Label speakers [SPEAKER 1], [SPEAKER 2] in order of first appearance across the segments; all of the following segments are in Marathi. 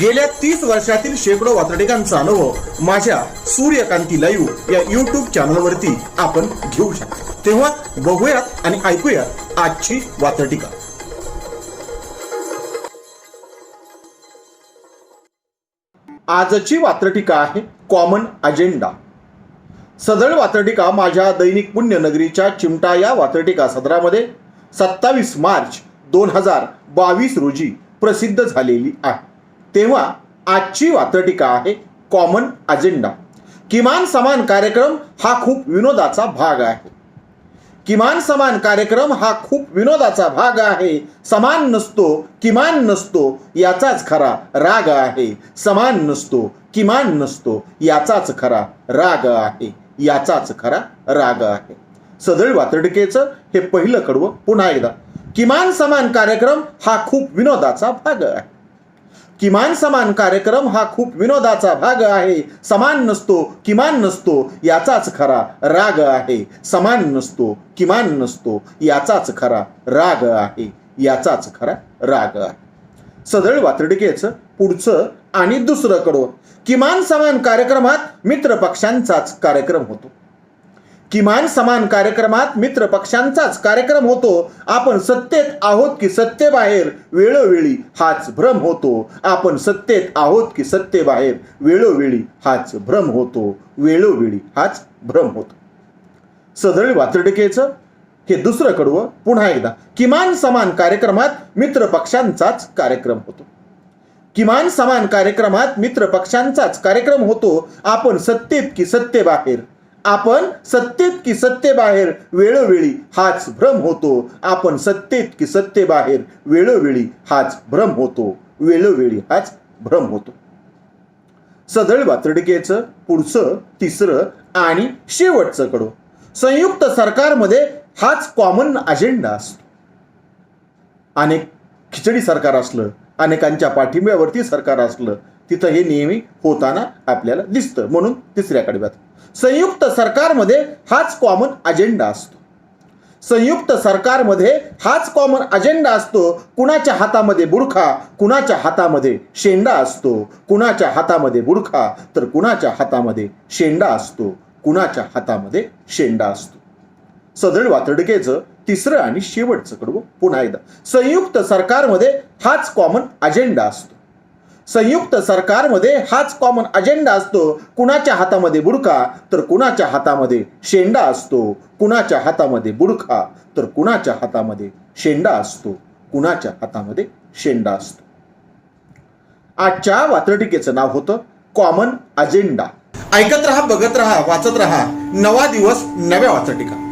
[SPEAKER 1] गेल्या तीस वर्षातील शेकडो वातडिकांचा अनुभव माझ्या सूर्यकांती लाईव्ह या युट्यूब चॅनलवरती आपण घेऊ शकतो. तेव्हा बघूयात आणि ऐकूयात आजची वातडिका आजची वात्रटिका आहे कॉमन अजेंडा सदळ वात्रटिका माझ्या दैनिक पुण्यनगरीच्या चिमटा या वात्रटिका सदरामध्ये सत्तावीस मार्च दोन हजार बावीस रोजी प्रसिद्ध झालेली आहे. तेव्हा आजची वात्रटीका आहे कॉमन अजेंडा किमान समान कार्यक्रम हा खूप विनोदाचा भाग आहे. किमान समान कार्यक्रम हा खूप विनोदाचा भाग आहे. समान नसतो किमान नसतो याचाच खरा राग आहे. समान नसतो किमान नसतो याचाच खरा राग आहे. याचाच खरा राग आहे. सदळ वातडिकेचं हे पहिलं कडवं पुन्हा एकदा. किमान समान कार्यक्रम हा खूप विनोदाचा भाग आहे. किमान समान कार्यक्रम हा खूप विनोदाचा भाग आहे. समान नसतो किमान नसतो याचाच खरा राग आहे. समान नसतो किमान नसतो याचाच खरा राग आहे. याचाच खरा राग आहे. सदळ वातडकेचं पुढचं आणि दुसरं कडवं. किमान समान कार्यक्रमात मित्र पक्षांचाच कार्यक्रम होतो. किमान समान कार्यक्रमात मित्र पक्षांचाच कार्यक्रम होतो. आपण सत्तेत आहोत की सत्तेबाहेर वेळोवेळी हाच भ्रम होतो. आपण सत्तेत आहोत की सत्तेबाहेर वेळोवेळी हाच भ्रम होतो. वेळोवेळी हाच भ्रम होतो. सदळ वातडिकेचं हे दुसरं कडवं पुन्हा एकदा. किमान समान कार्यक्रमात मित्र पक्षांचाच कार्यक्रम होतो. किमान समान कार्यक्रमात मित्र पक्षांचाच कार्यक्रम होतो. आपण सत्तेत की सत्तेबाहेर आपण सत्तेत की सत्तेबाहेर वेळोवेळी हाच भ्रम होतो. आपण सत्तेत की सत्तेबाहेर वेळोवेळी हाच भ्रम होतो. वेळोवेळी हाच भ्रम होतो. सदळ वातडकेचं पुढचं तिसरं आणि शेवटचं कडो. संयुक्त सरकारमध्ये हाच कॉमन अजेंडा असतो. अनेक खिचडी सरकार असलं अनेकांच्या पाठिंब्यावरती सरकार असलं तिथं हे नेहमी होताना आपल्याला दिसतं. म्हणून तिसऱ्या कडव्यात संयुक्त सरकारमध्ये हाच कॉमन अजेंडा असतो. संयुक्त सरकारमध्ये हाच कॉमन अजेंडा असतो. कुणाच्या हातामध्ये बुडखा कुणाच्या हातामध्ये शेंडा असतो. कुणाच्या हातामध्ये बुडखा तर कुणाच्या हातामध्ये शेंडा असतो. कुणाच्या हातामध्ये शेंडा असतो. सदळ वातडकेचं तिसरं आणि शेवटचं कडवं पुन्हा एकदा. संयुक्त सरकारमध्ये हाच कॉमन अजेंडा असतो. संयुक्त सरकारमध्ये हाच कॉमन अजेंडा असतो. कुणाच्या हातामध्ये बुडका तर कुणाच्या हातामध्ये शेंडा असतो. कुणाच्या हातामध्ये बुडका तर कुणाच्या हातामध्ये शेंडा असतो. कुणाच्या हातामध्ये शेंडा असतो. आजच्या वात्रटिकेचं नाव होतं कॉमन अजेंडा ऐकत रहा बघत रहा वाचत रहा. नवा दिवस नव्या वात्रटिका.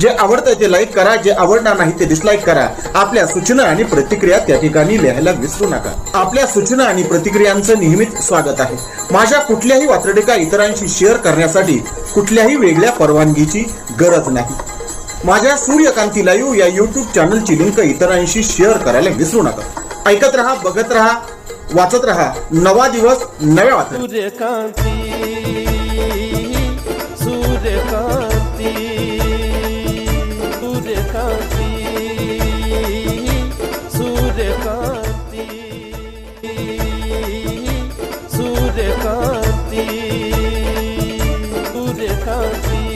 [SPEAKER 1] जे आवडतं ते लाईक करा जे आवडणार नाही ते डिसलाईक करा. आपल्या सूचना आणि प्रतिक्रिया त्या ठिकाणी लिहायला विसरू नका. आपल्या सूचना आणि प्रतिक्रियांचं नेहमीच स्वागत आहे. माझ्या कुठल्याही वात्रटिका इतरांशी शेअर करण्यासाठी कुठल्याही वेगळ्या परवानगीची गरज नाही. माझ्या सूर्यकांती लाईव्ह या युट्यूब चॅनलची लिंक इतरांशी शेअर करायला विसरू नका. ऐकत रहा बघत रहा वाचत रहा. नवा दिवस नव्या वात्र